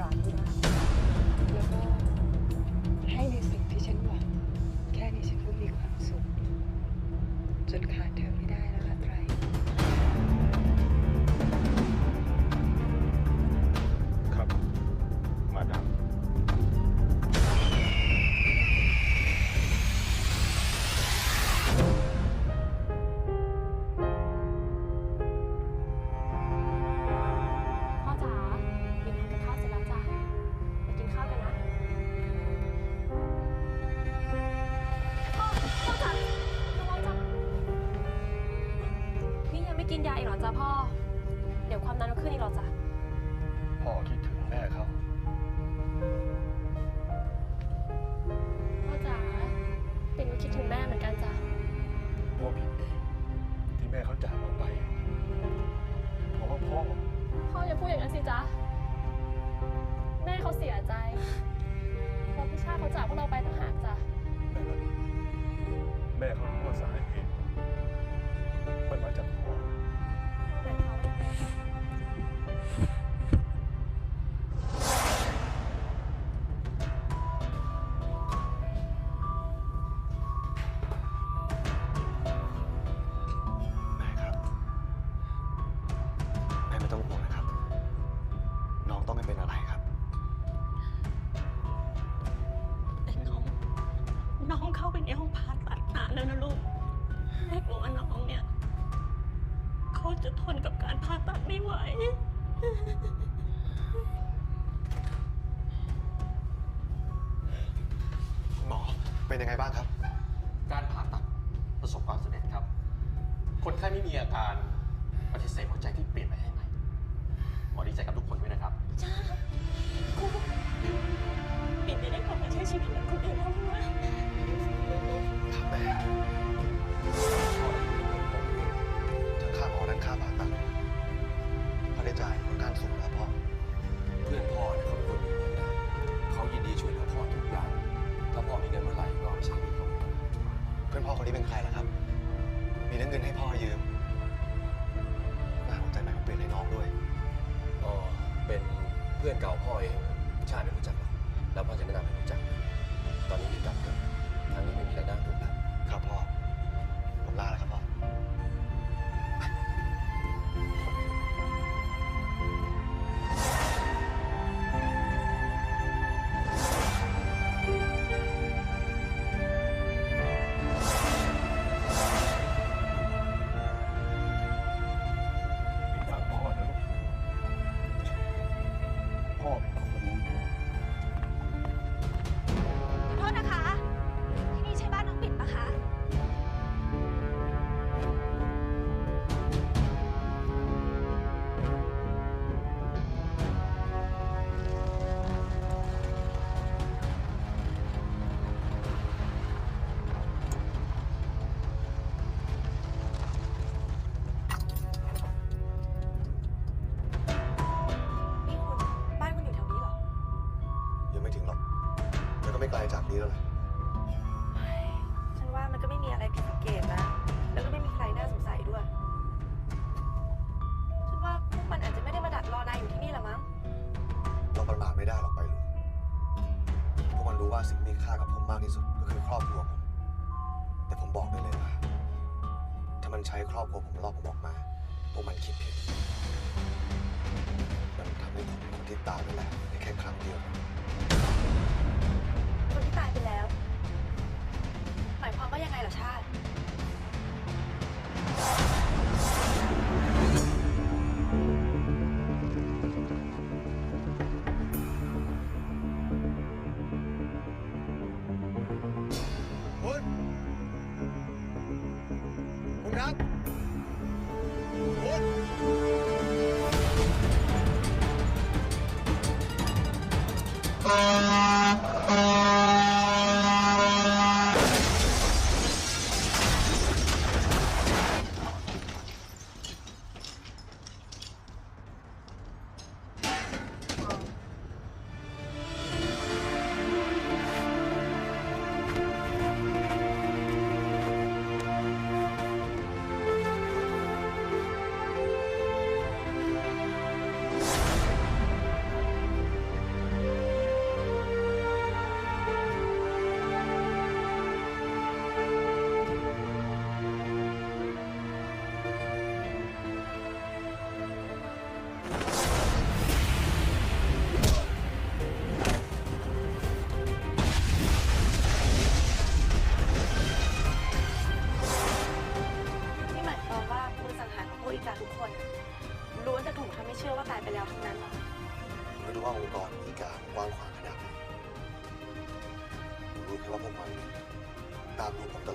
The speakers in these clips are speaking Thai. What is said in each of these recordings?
restaurant จ้ะพ่อคิดถึงแม่ครับ ไม่ถึงหรอกเธอก็ไม่ไกลจากนี้แล้วแหละฉันว่ามันก็ไม่มีอะไรผิดสังเกตนะ แล้วก็ไม่มีใครน่าสงสัยด้วย ฉันว่าพวกมันอาจจะไม่ได้มาดักรอนายอยู่ที่นี่หรอมั้ง เราประมาทไม่ได้หรอกไปลูกพวกมันรู้ว่าสิ่งมีค่ากับผมมากที่สุดก็คือครอบครัวผม แต่ผมบอกได้เลยว่า ถ้ามันใช้ครอบครัวผมลอกผมออกมา พวกมันคิดผิด ที่ตายไปแล้วในแค่ครั้งเดียว คนที่ตายไปแล้ว หมายความว่ายังไงล่ะชาติ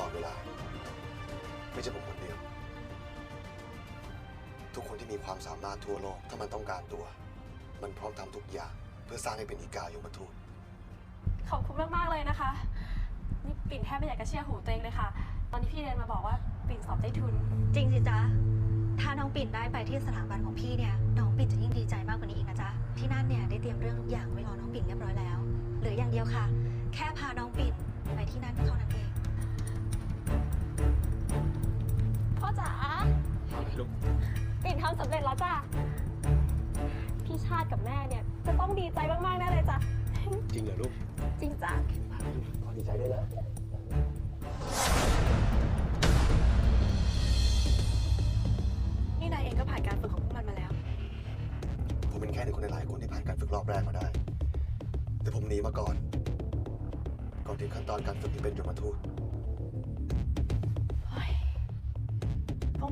ตามดูผมตลอดเวลา ไม่ใช่ผมคนเดียว ทุกคนที่มีความสามารถทั่วโลกถ้ามันต้องการตัว มันพร้อมทำทุกอย่างเพื่อสร้างให้เป็นอีกายมทูตขอบคุณมาก ๆ เลยนะคะ นี่ปิ่นแทบไม่อยากจะเชื่อหูตัวเองเลยค่ะ ตอนที่พี่เรียนมาบอกว่าปิ่นสอบได้ทุน จริงสิจ๊ะ ถ้าน้องปิ่นได้ไปที่สถาบันของพี่เนี่ย น้องปิ่นจะยิ่งดีใจมากกว่านี้อีกนะจ๊ะ ที่นั่นเนี่ยได้เตรียมเรื่องทุกอย่างไว้รอน้องปิ่นเรียบร้อยแล้ว เหลืออย่างเดียวค่ะ แค่พาน้องปิ่นไปที่นั่นเท่านั้นเอง ลยลูก ปิ่นทำสำเร็จแล้วจ้ะ พี่ชาติกับแม่เนี่ย จะต้องดีใจมากๆแน่เลยจ้ะ จริงเหรอลูกจริงจ้ะ พ่อดีใจด้วยนะ นี่นายเองก็ผ่านการฝึกของพวกมันมาแล้ว ผมเป็นแค่หนึ่งคนในหลายคนที่ผ่านการฝึกรอบแรกมาได้ แต่ผมหนีมาก่อน ก่อนถึงขั้นตอนการฝึกที่เป็นยมทูต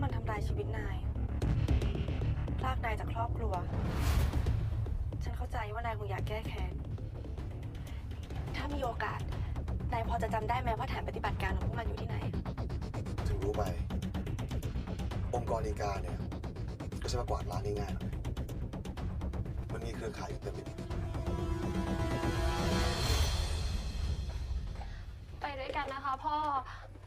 วกมันทำลายชีวิตนายลากนายจากครอบครัว ฉันเข้าใจว่านายคงอยากแก้แค้น ถ้ามีโอกาส นายพอจะจำได้ไหมว่าฐานปฏิบัติการของพวกมันอยู่ที่ไหน ถึงรู้ไปองค์กรอีกาเนี่ย ก็ใช่ว่ากวาดล้างง่ายๆหรอกนะมันมีเครือข่ายอยู่เต็มไปหมดไปด้วยกันนะคะ พ่อ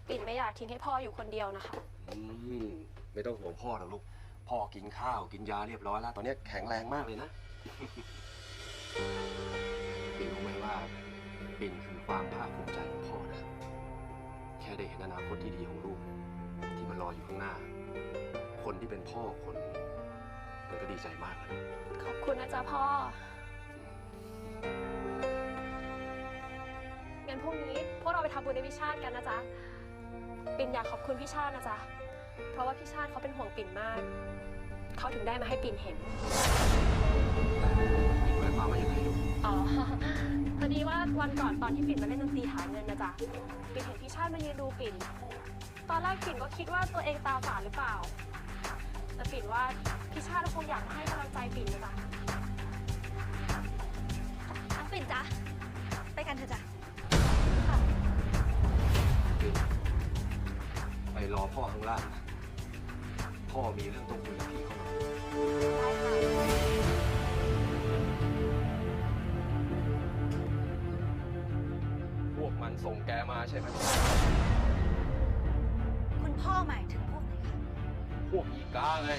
ปิ่นไม่อยากทิ้งให้พ่ออยู่คนเดียวนะคะอืมไม่ต้องห่วงพ่อหรอกลูก พ่อกินข้าวกินยาเรียบร้อยแล้ว ตอนนี้แข็งแรงมากเลยนะ ปิ่นรู้ไหมว่าปิ่นคือความภาคภูมิใจของพ่อนะ แค่ได้เห็นอนาคตที่ดีของลูก ที่มันรออยู่ข้างหน้า คนที่เป็นพ่อคนมันก็ดีใจมากแล้วนะ ขอบคุณนะจ๊ะพ่อ งั้นพรุ่งนี้พวกเราไปทำบุญในวิชาติกันนะจ๊ะ ปิ่นอยากขอบคุณพี่ชาตินะจ๊ะ เพราะว่าพี่ชาติเขาเป็นห่วงปิ่นมาก เขาถึงได้มาให้ปิ่นเห็นปิ่นหมายความว่ายังไงลูกอ๋อ พอดีว่าวันก่อนตอนที่ปิ่นมาเล่นดนตรีหาเงินนะจ๊ะ ปิ่นเห็นพี่ชาติมายืนดูปิ่น ตอนแรกปิ่นก็คิดว่าตัวเองตาฝาดหรือเปล่า แต่ปิ่นว่าพี่ชาติคงอยากมาให้กำลังใจปิ่นนะจ๊ะ น้องปิ่นจ๊ะ ไปกันเถอะจ้ะ รอพ่อข้างล่างนะพ่อมีเรื่องต้องคุยกับพี่เขาหน่อยได้ค่ะพวกมันส่งแกมาใช่ไหม คุณพ่อหมายถึงพวกไหนคะ พวกอีกาไง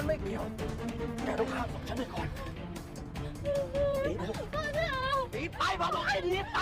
ฉันไม่เกี่ยว แกต้องข้ามศพฉันไปก่อนหนีไปลูกหนีไปมาบอกให้หนีไป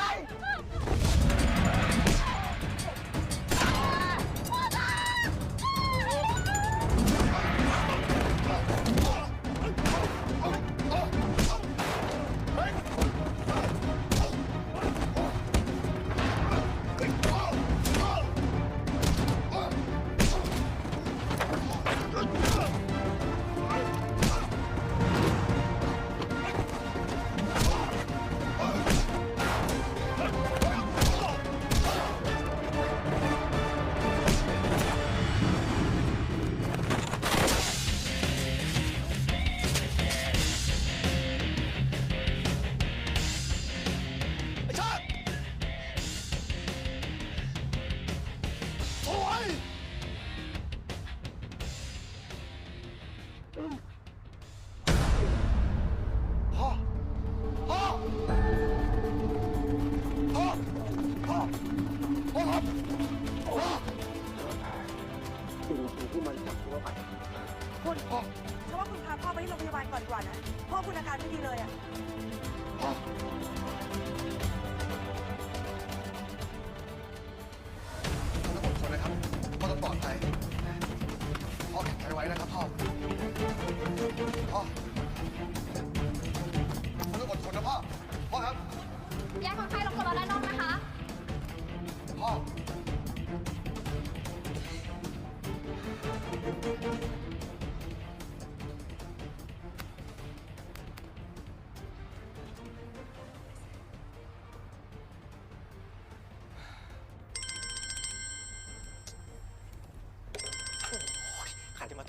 ก่อนนะพ่อคุณอาการไม่ดีเลยอะ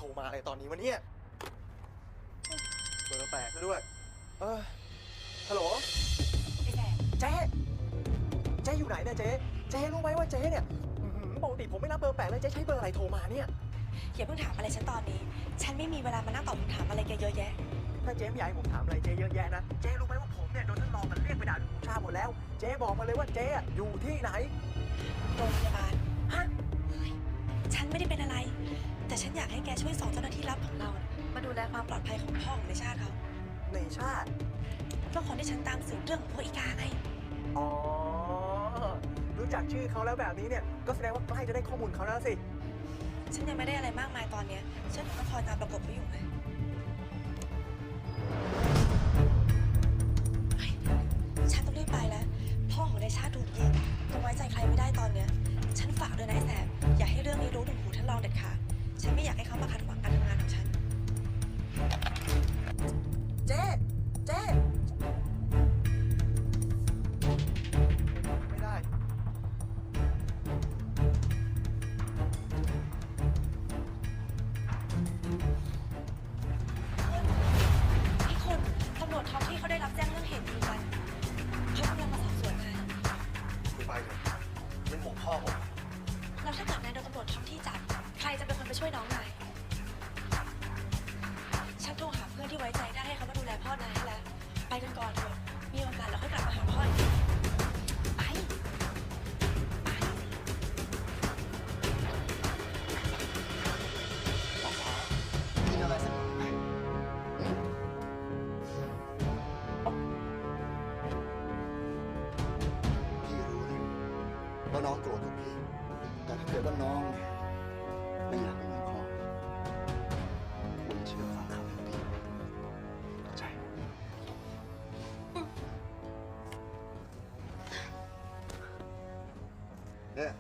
รจะมาโทรมาอะไรตอนนี้วะเนี่ย เบอร์แปลกซะด้วย เออฮัลโหลไอ้แสบเจ๊ เจ๊อยู่ไหนเนี่ยเจ๊ เจ๊รู้ไหมว่าเจ๊เนี่ยอื้อหือปกติผมไม่รับเบอร์แปลกเลยเจ๊ใช้เบอร์อะไรโทรมาเนี่ย อย่าเพิ่งถามอะไรฉันตอนนี้ ฉันไม่มีเวลามานั่งตอบคำถามอะไรแกเยอะแยะ ถ้าเจ๊ไม่อยากให้ผมถามอะไรเจ๊เยอะแยะนะ เจ๊รู้ไหมว่าผมเนี่ยโดนท่านรองมันเรียกไปด่าถึงหูชาหมดแล้ว เจ๊บอกมาเลยว่าเจ๊อะอยู่ที่ไหน โรงพยาบาล ฮะ ฉันไม่ได้เป็นอะไร แต่ฉันอยากให้แกช่วยสอนเจ้าหน้าที่รับของเราน่ะมาดูแลความปลอดภัยของพ่อของในชาติเขาในชาติ ก็คนที่ฉันตามสืบเรื่องของพวกอีกาไง อ๋อ รู้จักชื่อเขาแล้วแบบนี้เนี่ย ก็แสดงว่าใกล้จะได้ข้อมูลเขาแล้วสิ ฉันยังไม่ได้อะไรมากมายตอนเนี้ยฉันก็คอยตามประกบเขาอยู่ไงเฮ้ยฉันต้องรีบไปแล้ว พ่อของในชาติถูกยิงต้องไว้ใจใครไม่ได้ตอนเนี้ย ฉันฝากด้วยนะไอ้แสบอย่าให้เรื่องนี้รู้ถึงหูท่านรองเด็ดขาด ฉันไม่อยากให้เขามาขัดขวางการทำงานของฉัน เจ๊ เนี่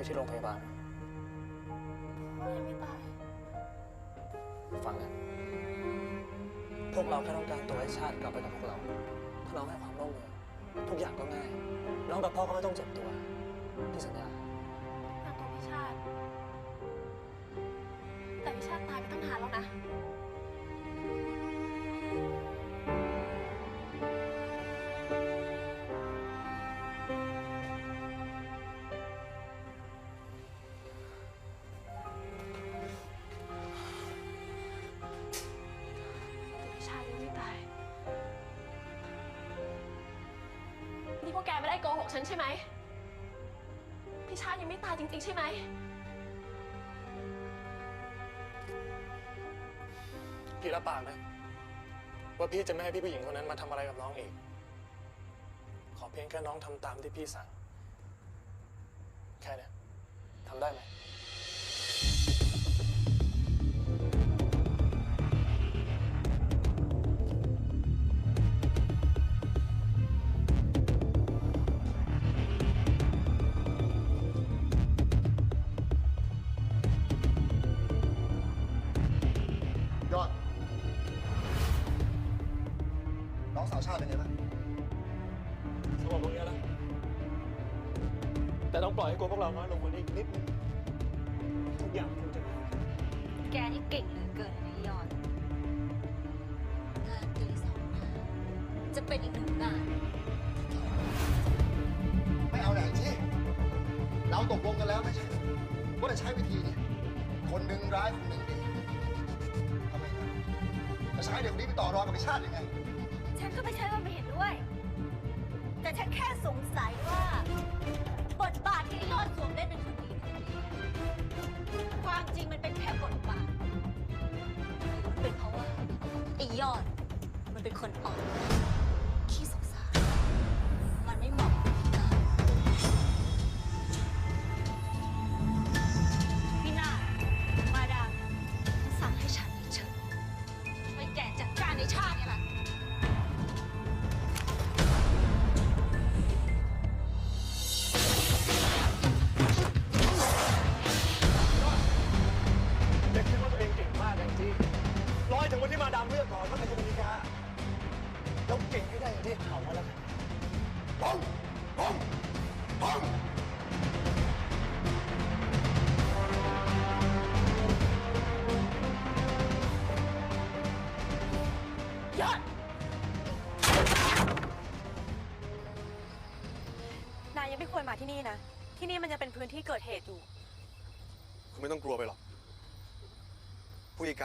อนนี้อยู่ที่โรงพยาบาลพ่อยังไม่ตาย ฟังนะพวกเราแค่ต้องการตัวไอ้ชาติกลับไปกับพวกเรา ถ้าน้องให้ความร่วมมือทุกอย่างก็ง่าย น้องกับพ่อก็ไม่ต้องเจ็บตัว พี่สัญญานั่ตัวพี่ชาติ แต่พี่ชาติตายไปตั้งนานแล้วนะ ไม่ได้โกหกฉันใช่ไหม พี่ชาติยังไม่ตายจริง ๆ ใช่ไหม พี่รับปากนะ ว่าพี่จะไม่ให้พี่ผู้หญิงคนนั้นมาทำอะไรกับน้องอีก ขอเพียงแค่น้องทำตามที่พี่สั่ง เราน้อยลงกว่านี้อีกนิดนึงทุกอย่างมันจะดีแกนี่เก่งเหลือเกินนะยอดงานตีสองหน้าจะเป็นอีกหนึ่งงาน ไม่เอาแหละที่เราตกลงกันแล้วไม่ใช่เหรอว่าจะใช้วิธีนี้คนหนึ่งร้ายคนหนึ่งดีทำไมนะจะใช้เด็กคนนี้ไปต่อรองกับไอ้ชาติยังไง ฉันก็ไม่ใช่ว่าไม่เห็นด้วย แต่ฉันแค่สงสัยว่าบ ทบาทที่ยอดสวมเล่นเป็นคนดีคนนี้ความจริงมันเป็นแค่บทบาทเป็นเพราะว่าไอ้ยอดมันเป็นคนอ่อน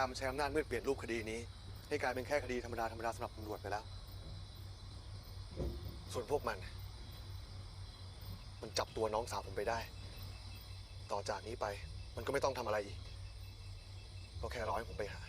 ามันใช้อำนาจมืดเปลี่ยนรูปคดีนี้ ให้กลายเป็นแค่คดีธรรมดาธรรมดาสำหรับตำรวจไปแล้ว ส่วนพวกมัน มันจับตัวน้องสาวผมไปได้ ต่อจากนี้ไป มันก็ไม่ต้องทำอะไรอีกก็แค่ร้อยผมไปหา